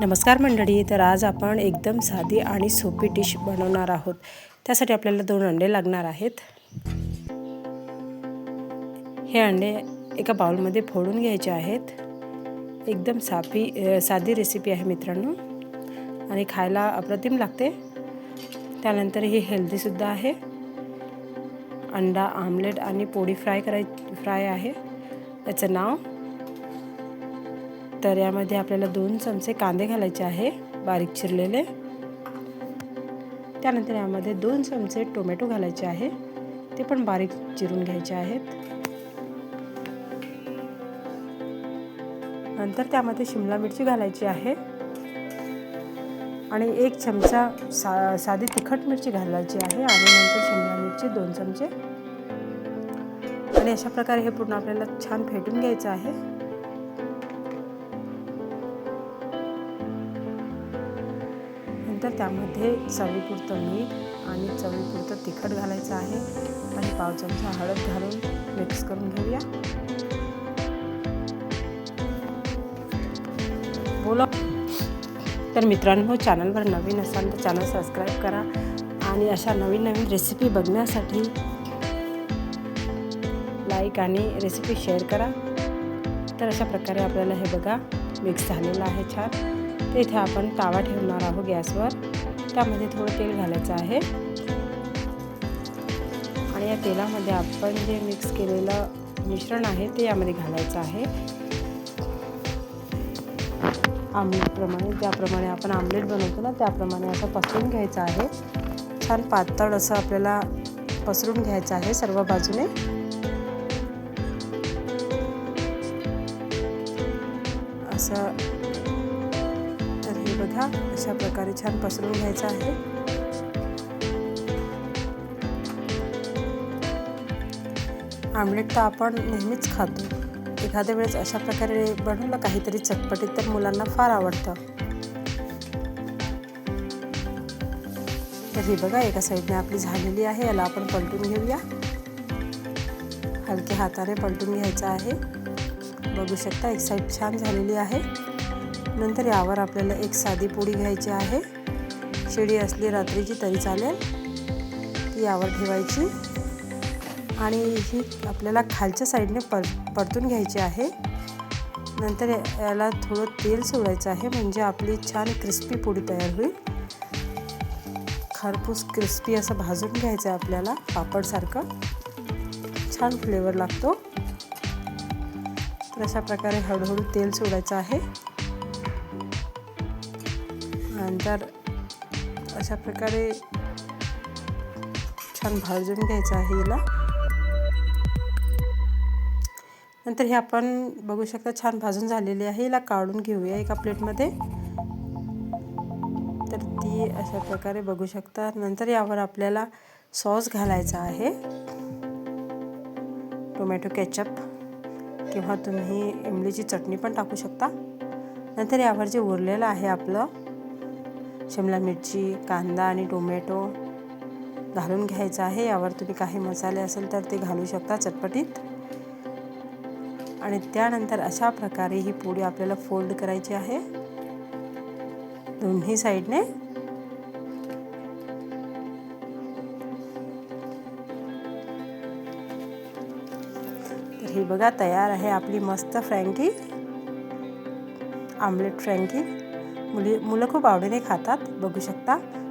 नमस्कार मंडळी तर आज आपण एकदम साधी आणि सोपी डिश बनवणार आहोत. त्यासाठी आपल्याला दोन अंडे लागणार आहेत. हे अंडे एका बाउलमध्ये फोडून घ्यायचे आहेत. एकदम सापी साधी रेसिपी आहे मित्रांनो. आणि खायला अप्रतिम लागते. त्यानंतर ही हेल्दीसुद्धा आहे. अंडा आमलेट आणि पोळी फ्राय कराय फ्राय आहे. त्याचं नाव तर यामध्ये आपल्याला दोन चमचे कांदे घालायचे आहे बारीक चिरलेले. त्यानंतर यामध्ये दोन चमचे टोमॅटो घालायचे आहे ते पण बारीक चिरून घ्यायचे आहेत. नंतर त्यामध्ये शिमला मिरची घालायची आहे आणि एक चमचा सा साधी तिखट मिरची घालायची आहे आणि नंतर शिमला मिरची दोन चमचे. आणि अशा प्रकारे हे पूर्ण आपल्याला छान फेटून घ्यायचं आहे. तर त्यामध्ये चवीपुरतं मीठ आणि चवीपुरतं तिखट घालायचं आहे. आणि पाव चमचा हळद घालून मिक्स करून घेऊया. बोला. तर मित्रांनो हो, चॅनलवर नवीन असाल तर चॅनल सबस्क्राईब करा आणि अशा नवीन नवीन रेसिपी बघण्यासाठी लाईक आणि रेसिपी शेअर करा. तर अशा प्रकारे आपल्याला हे बघा मिक्स झालेलं आहे छान. इथे आपण तावा ठेवणार आहोत गॅसवर. त्यामध्ये थोडं तेल घालायचं आहे. आणि या तेलामध्ये आपण जे मिक्स केलेलं मिश्रण आहे ते यामध्ये घालायचं आहे. आमलेटप्रमाणे ज्याप्रमाणे आपण आमलेट बनवतो ना त्याप्रमाणे असं पसरून घ्यायचं आहे. छान पातळ असं आपल्याला पसरून घ्यायचं आहे सर्व बाजूने. असं तर अशा प्रकारे छान पसरून घ्यायचं आहे. आमलेट तर आपण नेहमीच खातो. एखाद्या वेळेस अशा प्रकारे बनवलं काहीतरी चटपटीत तर मुलांना फार आवडतं. तर ही बघा एका साईडने आपली झालेली आहे याला आपण पलटून घेऊया. हलक्या हाताने पलटून घ्यायचं आहे. बघू शकता एक साईड छान झालेली आहे. नंतर यावर आपल्याला एक साधी पोळी घ्यायची आहे. शिडी असली रात्रीची तरी चालेल. ती यावर ठेवायची. आणि ही आपल्याला खालच्या साईडने पर परतून घ्यायची आहे. नंतर याला थोडं तेल सोडायचं आहे म्हणजे आपली छान क्रिस्पी पोळी तयार होईल. खरपूस क्रिस्पी असं भाजून घ्यायचं आहे आपल्याला पापडसारखं. छान फ्लेवर लागतो. तर अशा प्रकारे हळूहळू तेल सोडायचं आहे. नंतर अशा प्रकारे छान भाजून घ्यायचं आहे हिला. नंतर हे आपण बघू शकता छान भाजून झालेली आहे. हिला काढून घेऊया एका प्लेटमध्ये. तर ती अशा प्रकारे बघू शकता. नंतर यावर आपल्याला सॉस घालायचा आहे. टोमॅटो केचप किंवा तुम्ही इमलीची चटणी पण टाकू शकता. नंतर यावर जे उरलेलं आहे आपलं शिमला मिरची कांदा आणि टोमॅटो घालून घ्यायचं आहे. यावर तुम्ही काही मसाले असेल तर ते घालू शकता चटपटीत. आणि त्यानंतर अशा प्रकारे ही पोळी आपल्याला फोल्ड करायची आहे. दोन्ही साईडने. तर ही बघा तयार आहे आपली मस्त फ्रँकी. आमलेट फ्रँकी. मुली मुलं खूप आवडीने खातात बघू शकता.